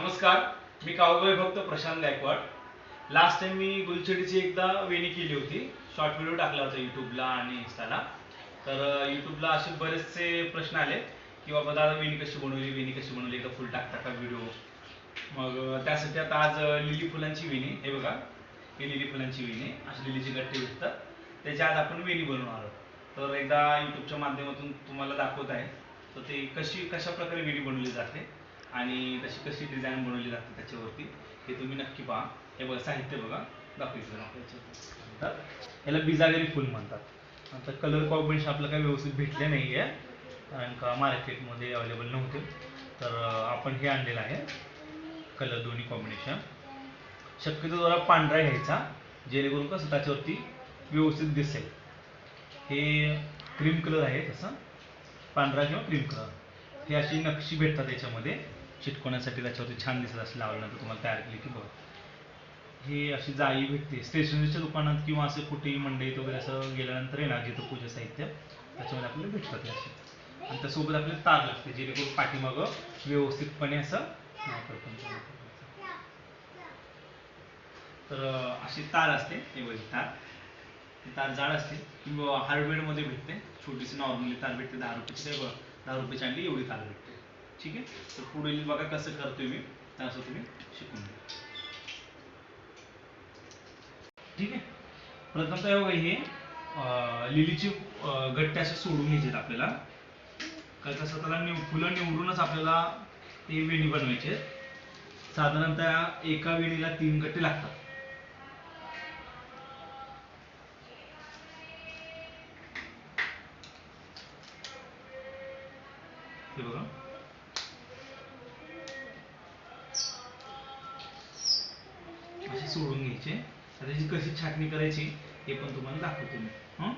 नमस्कार मी कावबाई भक्त प्रशांत गायकवाड. लास्ट टाइम मी गुलछडीची एकदा वेणी केली होती. शॉर्ट व्हिडिओ टाकला होता युट्यूबला आणि इन्स्टाला तर युट्यूबला असे बरेचसे प्रश्न आले की बाबा दादा वेणी कशी बनवली? वेणी कशी बनवली? एकदा फुल टाकता का व्हिडिओ मग त्यासाठी आता आज लिली फुलांची वेणी हे बघा ही लिली फुलांची वेणी अशी लिलीची गट्टे भेटतात त्याची आज आपण वेणी बनवणार आहोत. तर एकदा युट्यूबच्या माध्यमातून तुम्हाला दाखवत आहे. तर ते कशी कशा प्रकारे वेणी बनवली जाते? आणि तशी कशी डिझाईन बनवली जाते त्याच्यावरती हे तुम्ही नक्की पहा. हे बघा साहित्य बघा. दाखवायचं म्हणतात याला बिजागरी फुल म्हणतात. आता कलर कॉम्बिनेशन आपलं काही व्यवस्थित भेटले नाही आहे कारण का मार्केटमध्ये अवेलेबल नव्हते. तर आपण हे आणलेलं आहे. कलर दोन्ही कॉम्बिनेशन शक्यतो जरा पांढरा घ्यायचा जेणेकरून कसं त्याच्यावरती व्यवस्थित दिसेल. हे क्रीम कलर आहे तसं. पांढरा किंवा क्रीम कलर हे अशी नक्षी भेटतात याच्यामध्ये. चिटकवण्यासाठी त्याच्यावरती छान दिसत असं लावल्यानंतर तुम्हाला तयार केली की बघ. हे अशी जाळी भेटते. स्टेशनरीच्या दुकानात किंवा असं कुठेही मंडईत वगैरे असं गेल्यानंतर येणार ना जिथं पूजा साहित्य त्याच्यामध्ये आपल्याला भेटतात असे. आणि त्यासोबत आपल्याला तार लागते जेणेकरून पाठीमागं व्यवस्थितपणे असं नाही करतो तर अशी तार असते हे बघ तार. ती तार जाड असते. किंवा हार्डवेअरमध्ये भेटते. छोटीशी नॉर्मली तार भेटते दहा रुपयाची. दहा रुपयाची आणली एवढी तार भेटते. ठीक आहे? तर पुढील बघा कसं करतोय मी. तसं तुम्ही शिकून घ्या. ठीक आहे? प्रथमतः बघा हे अं, लिलीची अं, गट्टे असे सोडून घ्यायचे आपल्याला. कारण कसं त्याला निव फुलं निवडूनच आपल्याला ते वेणी बनवायचे. साधारणतः एका वेणीला तीन गट्टे लागतात. हे बघा. छाटणी करायची हे पण तुम्हाला दाखवतो मी. हं?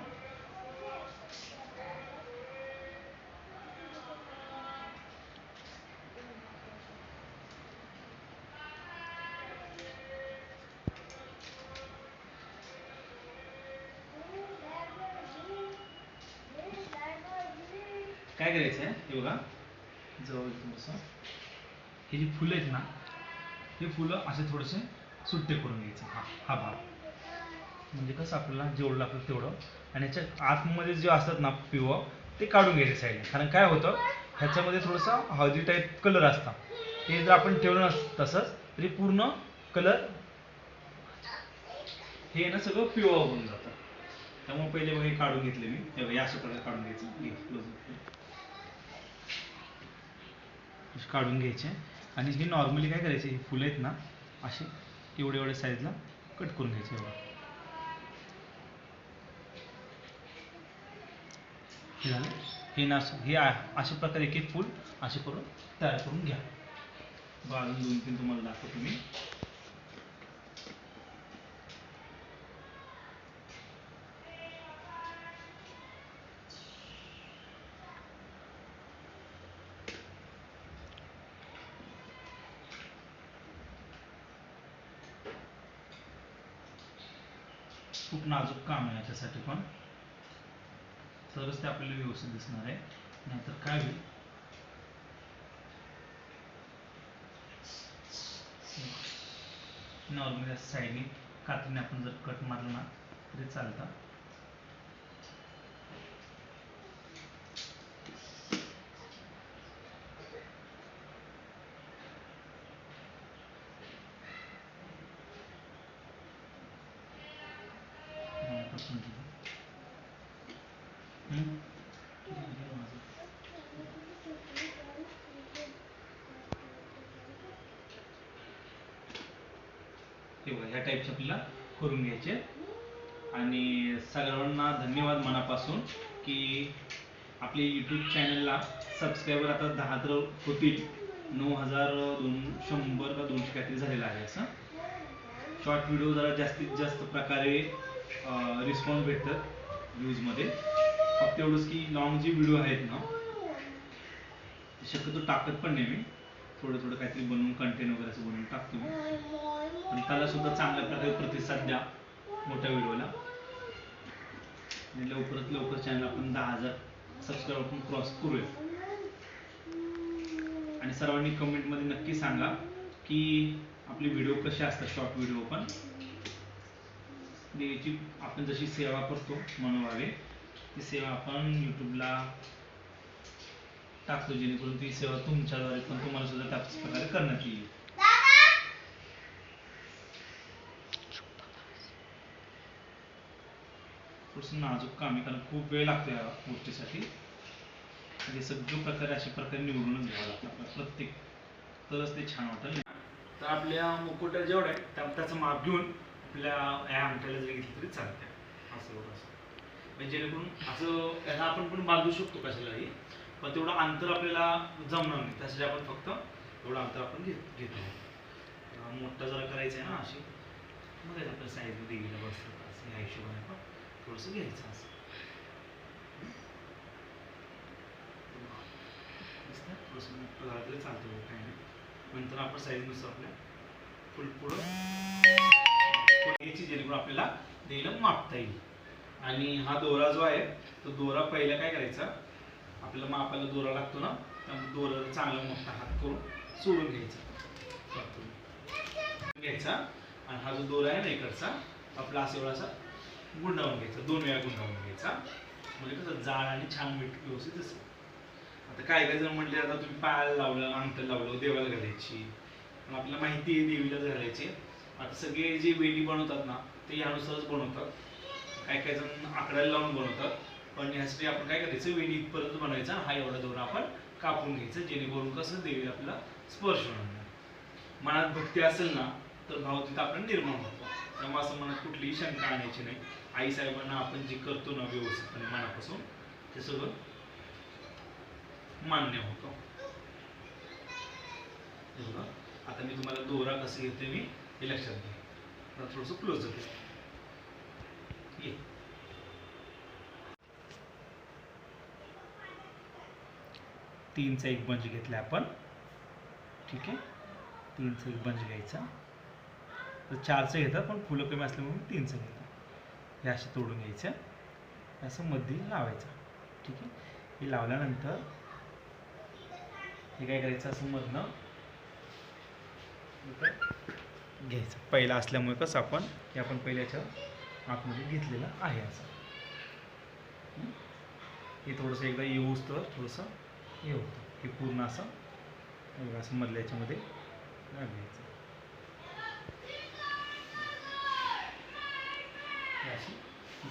काय करायचं आहे हे बघा. जवळ थोडंसं हे जी फुलं आहेत ना हे फुलं असे थोडेसे सुट्टे करून घ्यायचे. हा हा भाग. म्हणजे कसं आपल्याला जेवढं लागतं तेवढं. आणि ह्याच्या आतमध्ये जे असतात ना पिवं ते काढून घ्यायचे साईडला कारण काय होतं ह्याच्यामध्ये थोडंसं हळदी टाईप कलर असतात. ते जर आपण ठेवलं नस तसंच तरी पूर्ण कलर हे ना सगळं पिवळं होऊन जातं. त्यामुळे पहिले हे काढून घेतले मी. या अशा प्रकारे काढून घ्यायचं. काढून घ्यायचे. आणि हे नॉर्मली काय करायचे ही फुलं आहेत ना अशी एवढे एवढे साईजला कट करून घ्यायचे. एवढं हे झालं हे ना हे अशा प्रकारे एक एक फूल असे करून तयार करून घ्या. बघा अजून दोन तीन तुम्हाला दाखवतो मी खूप नाजूक काम आहे याच्यासाठी पण तरच ते आपल्याला व्यवस्थित दिसणार आहे नाहीतर काय होईल? नॉर्मली साईडने कात्रीने आपण जर कट मारला ना तरी चालतं. ह्या टाईपचे आपल्याला करून घ्यायचे. आणि सगळ्यांना धन्यवाद मनापासून की आपले यूट्यूब चॅनलला सबस्क्रायबर आता दहा तर होतील. नऊ हजार दोन शंभर का दोनशे काहीतरी झालेलं आहे असं. शॉर्ट व्हिडिओ जरा जास्तीत जास्त प्रकारे रिस्पॉन्स भेटतात व्ह्यूजमध्ये फक्त एवढंच की लॉंग जे व्हिडिओ आहेत ना शक्यतो टाकत पण नाही मी. थोडं थोडं काहीतरी बनवून कंटेंट वगैरे असं बनवून टाकतो मी. आणि त्याला सुद्धा चांगल्या प्रकारे प्रतिसाद द्या मोठ्या व्हिडिओला. आणि लवकरात लवकर चॅनल आपण दहा हजार सबस्क्राईब आपण क्रॉस करूया. आणि सर्वांनी कमेंटमध्ये नक्की सांगा की आपले व्हिडिओ कसे असतात शॉर्ट व्हिडिओ पण. देवीची आपण जशी सेवा करतो मनोभावे ती सेवा आपण यूट्यूबला टाकतो जेणेकरून ती सेवा तुमच्याद्वारे पण तुम्हाला सुद्धा त्याच प्रकारे करण्यात येईल. थोडंसं नाजूक काम आहे कारण खूप वेळ लागतो या गोष्टीसाठी. म्हणजे सगळं प्रकारे अशा प्रकारे निवडूनच घ्यावं लागतं आपल्याला प्रत्येक तरच ते छान वाटेल. तर आपल्या मुकुट्या जेवढ्या आहे त्या त्याचं माप घेऊन आपल्या या अंगठ्याला जरी घेतलं तरी चालते असं असं. म्हणजे जेणेकरून असं याला आपण पण बांधू शकतो कशालाही पण तेवढं अंतर आपल्याला जमणार नाही. त्यासाठी आपण फक्त एवढं अंतर आपण घेत घेतो. मोठा जरा करायचं आहे ना अशी मग आपल्या साईजमध्ये गेलं बसतं असं हिशोबाने आपण थोडंसं घ्यायचं असं थोडंसं मोठं चालतं काही नाही नंतर आपण साईजनुसार आपल्या फुल घ्यायची जेणेकरून आपल्याला देवीला मापता येईल आणि हा दोरा जो आहे तो दोरा पहिला काय करायचा आपल्याला मापायला दोरा लागतो ना त्यामुळे दोरा चांगला मोठा हात करून सोडून घ्यायचा घ्यायचा आणि हा जो दोरा आहे ना इकडचा आपला असा एवढा असा गुंडावून घ्यायचा दोन वेळा गुंडावून घ्यायचा. म्हणजे कसं जाड आणि छान मीठ व्यवस्थित असेल आता काय काय जण म्हटले आता तुम्ही पायाला लावलं अंगठ लावलं देवाला घालायची. पण आपल्याला माहिती आहे देवीला घालायची. आता सगळे जे वेणी बनवतात ना ते यानुसारच बनवतात. काय काय जण आकड्याला लावून बनवतात. पण ह्यासाठी आपण काय करायचं वेणी इथपर्यंत बनवायचा हा एवढा दोन आपण कापून घ्यायचं जेणेकरून कसं देवी आपला स्पर्श होणार नाही. मनात भक्ती असेल ना तर भाव तिथं आपण निर्माण होतो. असं मनात कुठलीही शंका आणायची नाही. आई साहेबांना आपण जे करतो ना व्यवस्थितपणे मनापासून ते सगळं मान्य होतं. आता मी तुम्हाला दोरा कसं घेते मी हे लक्षात घ्या. आता थोडंसं क्लोज होते ये. तीनचा एक बंच घेतला आपण. ठीक आहे? तीनचा एक बंच घ्यायचा. तर चारचं घेतात पण फुलं कमी असल्यामुळे तीनचं घेतात. हे असे तोडून घ्यायचं. असं मध्ये लावायचं. ठीक आहे? हे लावल्यानंतर हे काय करायचं? असं मधनं घ्यायचं. पहिला असल्यामुळे कसं आपण हे आपण पहिल्याच्या आतमध्ये घेतलेलं आहे असं. हे? थोडंसं एकदा येऊस तर थोडंसं हे होतं. हे पूर्ण असं असं मधल्या याच्यामध्ये घ्यायचं अशी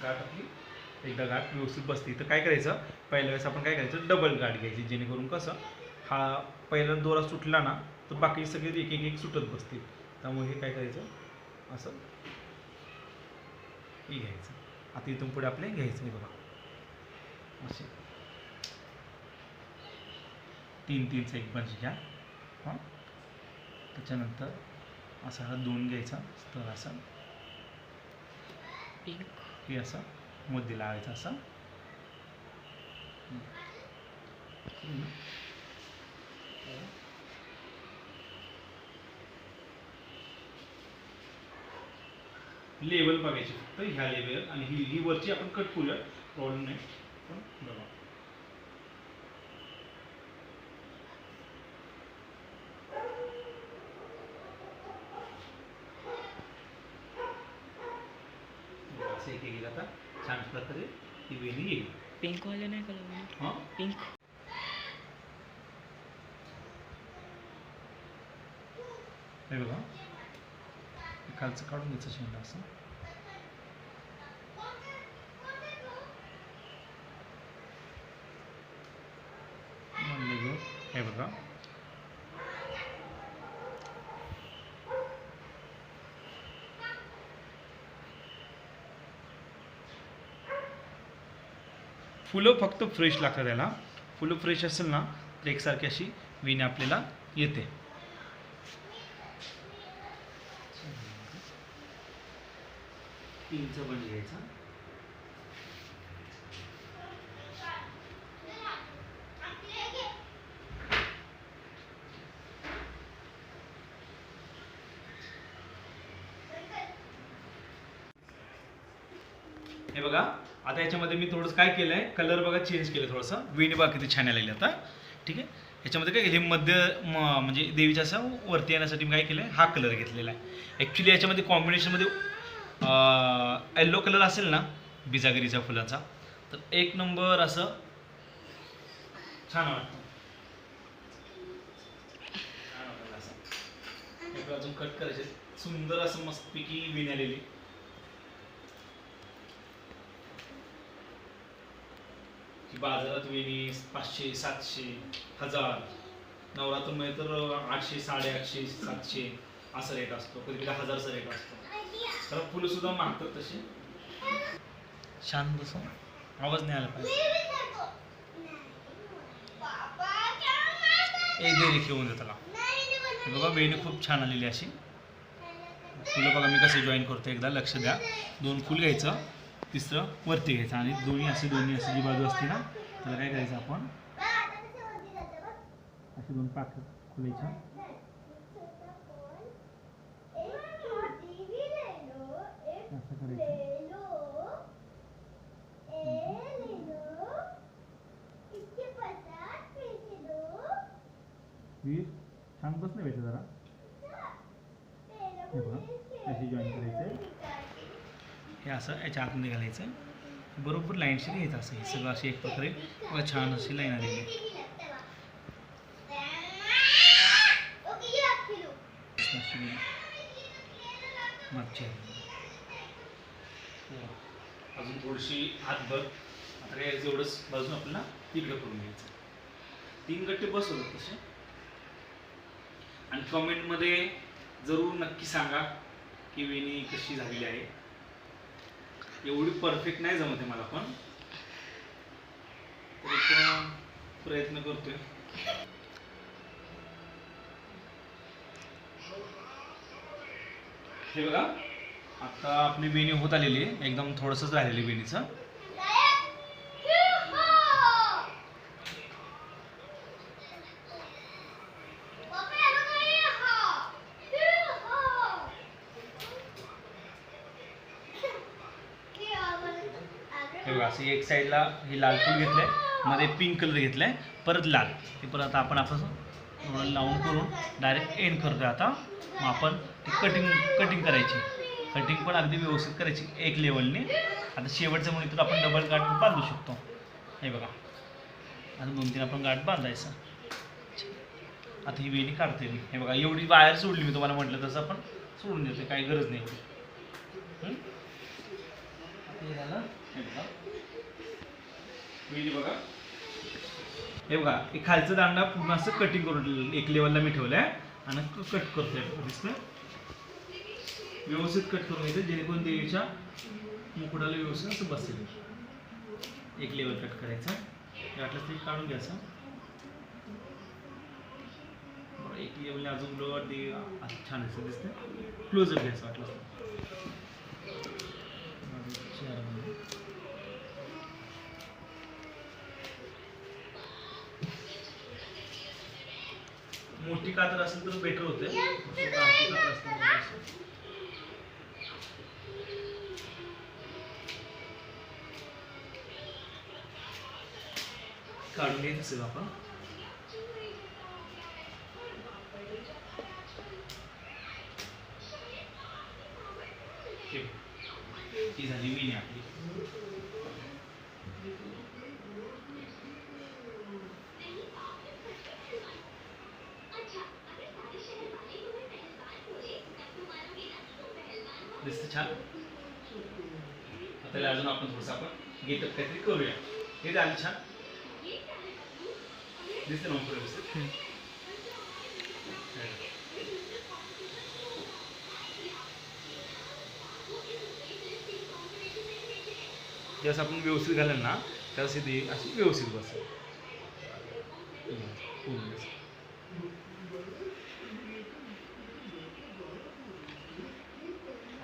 गाठ आपली एकदा गाठ व्यवस्थित बसते. तर काय करायचं? पहिल्या वेळेस आपण काय करायचं? डबल गाठ घ्यायची जेणेकरून कसं? हा पहिला दोरा सुटला ना तर बाकी सगळे एक एक एक सुटत बसतील. त्यामुळे हे काय करायचं? असं हे घ्यायचं. आता इथून पुढे आपले घ्यायचं नाही बघा. असे. तीन तीनचा एक बंच घ्या. हां? त्याच्यानंतर असा हा दोन घ्यायचा. तर असा. पिंक हे असं. मध्ये लावायचं असं. लेवल बघायची फक्त ह्या लेवल आणि ही ही वरची आपण कट करूया. प्रॉब्लेम नाही. पण बघा. असं एक एक आता छान प्रकारे ही वेणी येईल. पिंक वाले नाही का लावले? हां? पिंक हे बघा. खालचं काढून घ्यायचं शेंडा असं म्हणलं घेऊ हे बघा फुलं फक्त फ्रेश लागतात त्याला फुलं फ्रेश असेल ना तर एकसारखी अशी विणी आपल्याला येते. तीनचं पण घ्यायचा हे बघा आता याच्यामध्ये मी थोडंसं काय केलंय? कलर बघा चेंज केलं थोडंसं. वेणी बघा किती छान आलेली आता. ठीक आहे? याच्यामध्ये काय केलं हे मध्य म्हणजे देवीच्या असं वरती येण्यासाठी मी काय केलं हा कलर घेतलेला आहे. ॲक्च्युली याच्यामध्ये कॉम्बिनेशनमध्ये येल्लो कलर असेल ना बिजागिरीच्या फुलाचा तर एक नंबर असं छान वाटतं. असं. अजून कट करायचे सुंदर असं मस्तपैकी विण आलेली बाजारात वेणी पाचशे सातशे हजार. नवरात्रमध्ये तर आठशे साडेआठशे सातशे असा रेट असतो. कधी कधी हजारचा रेट असतो. तर फुलं सुद्धा मागतात तसे. शांत बसून. आवाज नाही आला पाहिजे. एक दे घेऊन दे त्याला. बघा वेणी खूप छान आलेली अशी. फुलं बघा मी कसे जॉईन करतो एकदा. लक्ष द्या. दोन फुल घ्यायचं. तिसरं वरती घ्यायचं आणि दोन्ही असे दोन्ही अशी जी बाजू असते ना त्याला काय करायचं आपण? असे दोन पाक खुलायच्या असं करायचं. वीर छान नाही पाहिजे जरा. हे बघा अशी जॉईन करायचं. हे असं याच्या आतमध्ये घालायचं. बरोबर लाईनशी घ्यायचं असं हे सगळं अशी एक प्रकारे बघा छान अशी लाईन आलेली आहे. मागची हो. अजून थोडीशी हातभर आता काय जेवढंच बाजून आपल्याला तिकडं करून घ्यायचं. तीन गट्टे बसवतात तसे. आणि कमेंटमध्ये जरूर नक्की सांगा की वेणी कशी झालेली आहे. एवढी परफेक्ट नाही जमत आहे मला पण. प्रयत्न करतोय. हे बघा आता आपली वेणी होत आलेली आहे. एकदम थोडंसंच राहिलेली वेणीचं एक साईडला हे लाल फूल घेतलंयमध्ये पिंक कलर घेतलाय परत लाल. हे परत आता आपण आपण थोडं लावून करून डायरेक्ट एंड करतो आता. मग आपण ती कटिंग कटिंग करायची. कटिंग पण अगदी व्यवस्थित करायची एक लेवलने आता शेवटचं म्हणून तर आपण डबल गाठ बांधू शकतो. हे बघा. आता दोन तीन आपण गाठ बांधायचं. आता ही वेणी काढते मी. हे बघा एवढी वायर सोडली मी तुम्हाला म्हटलं तसं आपण सोडून देतो काही गरज नाही एवढी. हे झालं. हे बघा. बघा. हे बघा हे खालचं दांडा पूर्ण असं कटिंग करून एक लेवलला मी ठेवलाय. आणि कट करतोय दिसतंय? व्यवस्थित कट करून घ्यायचं जेणेकरून देवीच्या मुकुडाला व्यवस्थित असं बसेल. एक लेवल कट करायचा. वाटलं ते काढून घ्यायचं. एक लेवलने अजून लोअर देवी असं छान असं दिसतंय. क्लोजअप घ्यायचं वाटलं तर. चार. मोठी कातर असेल तर बेटर होते कातर असेल. काढून घ्यायचं सगळं आपण. ती झाली विणी आपली दिसतं छान. आता याला अजून आपण थोडंसं आपण गेटअप काहीतरी करूया. हे झालं छान. दिसतं ना पुढे व्यवस्थित? जसं आपण व्यवस्थित घालेल ना तसे ते अशी व्यवस्थित बसेल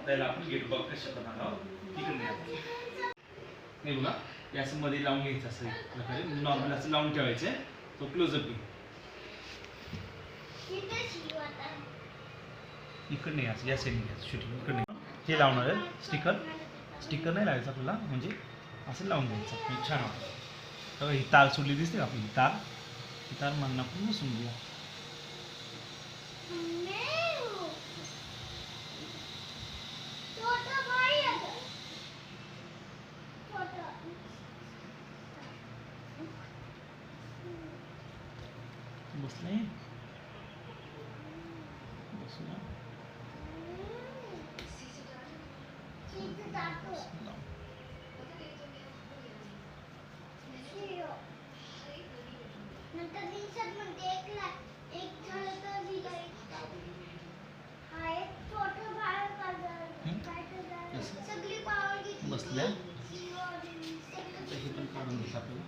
त्याला आपण गेट बघ कशा प्रकारे तिकडे नाही बघा हे असं मध्ये लावून घ्यायचं असं एक प्रकारे. म्हणजे नॉर्मल असं लावून ठेवायचं तो क्लोजअप घे इकडे नाही असं या साईडने घ्यायचं. शूटिंग इकडे नाही. हे लावणार आहे. स्टिकर स्टिकर नाही लावायचं आपल्याला. म्हणजे असं लावून घ्यायचं. म्हणजे छान वाटतं. तर ही तार सुटली दिसते का आपली? तार. ही तार म्हणणं आपण बसून घेऊया छोटा भाई है छोटा बसले बसूया चीज दाखव शिरो नंतर दिवसात म्हणते एक ला एक झालं तर दिलं एक हा एक छोटा भाई हं? काय तर असं? सगळी पावर घेतली बसल्या? शिरो आणि सगळं पण काढून घ्यायचं आपल्याला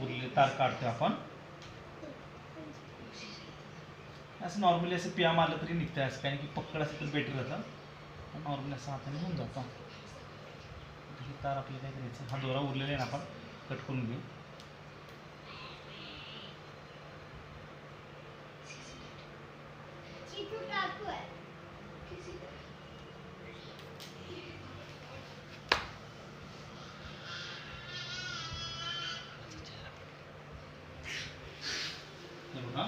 उरलेले तार काढतोय आपण. असं नॉर्मली असं पिया मारलं तरी निघतं असं कारण की पकड असं तर बेटर होतं. नॉर्मली असं हाताने होऊन जातं. तार आपल्याला काय करायचं हा दोरा उरलेला आहे ना आपण कट करून घेऊ चिकू टाकू आहे हे बघा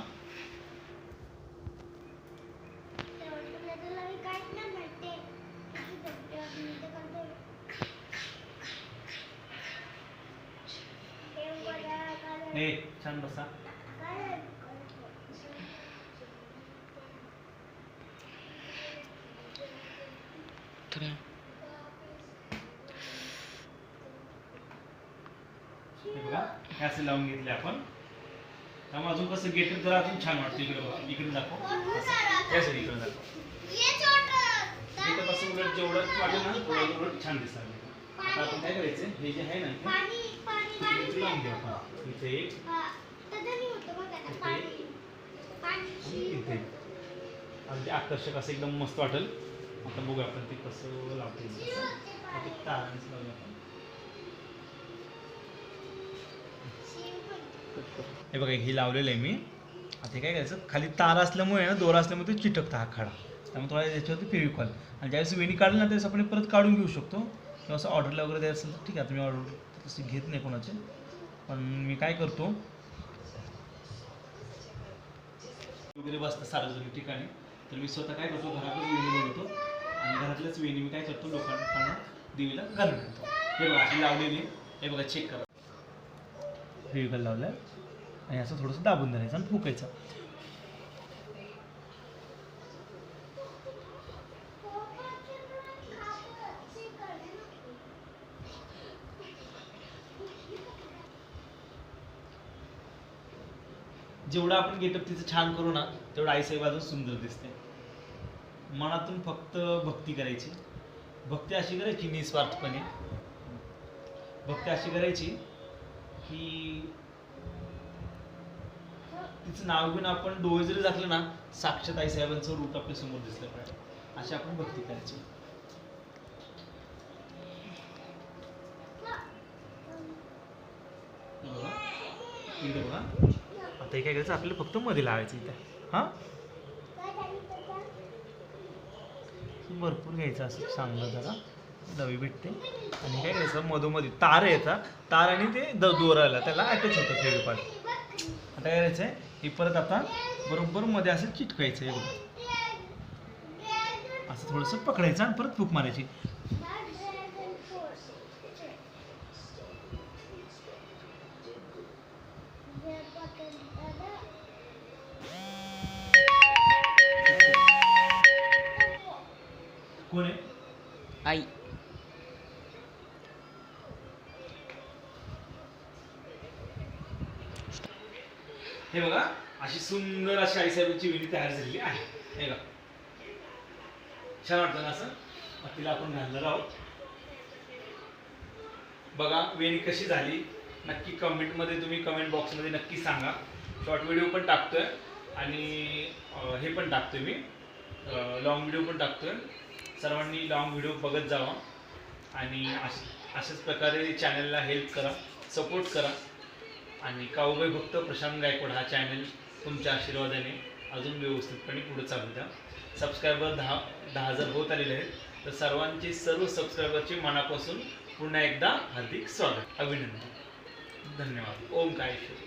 तेवढं तुला तुला मी काहीच नाही म्हणते किती करते मी तर करते हे बघा, काय- हे छान बसा बघा असं लावून घेतले आपण त्यामुळे अजून कसं गेटर जरा अजून छान वाटतं इकडे बघा इकडे दाखव? त्यासाठी इकडे दाखव ये छोटं. इथं कसं उलट जेवढं वाटेल ना उलट छान दिसणार आता आपण काय करायचं हे जे आहे ना इथे, पाणी एक. आणि इथे आणि ते आकर्षक असं एकदम मस्त वाटेल. आता बघूया आपण ते कसं लावते. तारांचं लावूया आपण. पण. हे बघा हे लावलेलं आहे मी. आता काय करायचं? खाली तार असल्यामुळे ना दोरा असल्यामुळे ते चिटकतं हा खडा. त्यामुळे थोडा याच्यावरती फेविकॉल आणि ज्यावेळेस वेणी काढली ना त्यावेळेस आपण परत काढून घेऊ शकतो. किंवा असं ऑर्डरला वगैरे द्यायचं असेल तर ठीक आहे मी ऑर्डर तसे घेत नाही कोणाचे. पण मी काय करतो वगैरे बसतं सार्वजनिक ठिकाणी. तर मी स्वतः काय करतो घरातच वेणी बनवतो आणि घरातल्याच वेणी मी काय करतो लोकांना देवीला घालून ठेवतो हे बघा अशी लावलेली हे बघा चेक करा. फेविकॉल लावलं आणि असं थोडंसं दाबून धरायचं आणि फुकायचं. जेवढं आपण गेटअप तिचं छान करू ना तेवढं आईसाहेब अजून सुंदर दिसते मनातून फक्त भक्ती करायची. भक्ती अशी करायची निस्वार्थपणे. भक्ती अशी करायची की तिचं नाव घेऊन आपण डोळे जरी झाकलं ना साक्षात आईसाहेबांचं रूप आपल्यासमोर दिसलं पाहिजे. अशी आपण भक्ती करायची. बघा. आता काय करायचं आपल्याला फक्त मध्ये लावायचं इथं. हा? भरपूर घ्यायचं असं चांगलं जरा. दवी भेटते. आणि काय करायचं? मधोमध्ये तार येतात तार आणि ते द दोराला त्याला अटॅच होतं फेविकॉल आता काय करायचं आहे हे परत आता बरोबर मध्ये असं चिटकायचं आहे असं थोडंसं पकडायचं आणि परत फूक मारायची. कोण आहे? आई. हे बघा अशी सुंदर अशी आईसाहेबांची विणी तयार झालेली आहे. हे बघा. छान वाटतं ना असं? मग तिला आपण घालणार आहोत. बघा वेणी कशी झाली? नक्की कमेंटमध्ये तुम्ही कमेंट बॉक्समध्ये नक्की सांगा. शॉर्ट व्हिडिओ पण टाकतोय आणि हे पण टाकतोय मी. लॉंग व्हिडिओ पण टाकतोय. सर्वांनी लॉंग व्हिडिओ बघत जावा. आणि अश- अशाच प्रकारे चॅनलला हेल्प करा सपोर्ट करा. आणि काऊबाई भक्त प्रशांत गायकवाड हा चॅनल तुमच्या आशीर्वादाने अजून व्यवस्थितपणे पुढे चालू द्या. सबस्क्रायबर दहा दहा हजार होत आलेले आहेत. तर सर्वांचे सर्व सबस्क्रायबरचे मनापासून पुन्हा एकदा हार्दिक स्वागत अभिनंदन. धन्यवाद. ओम काळेश्वर.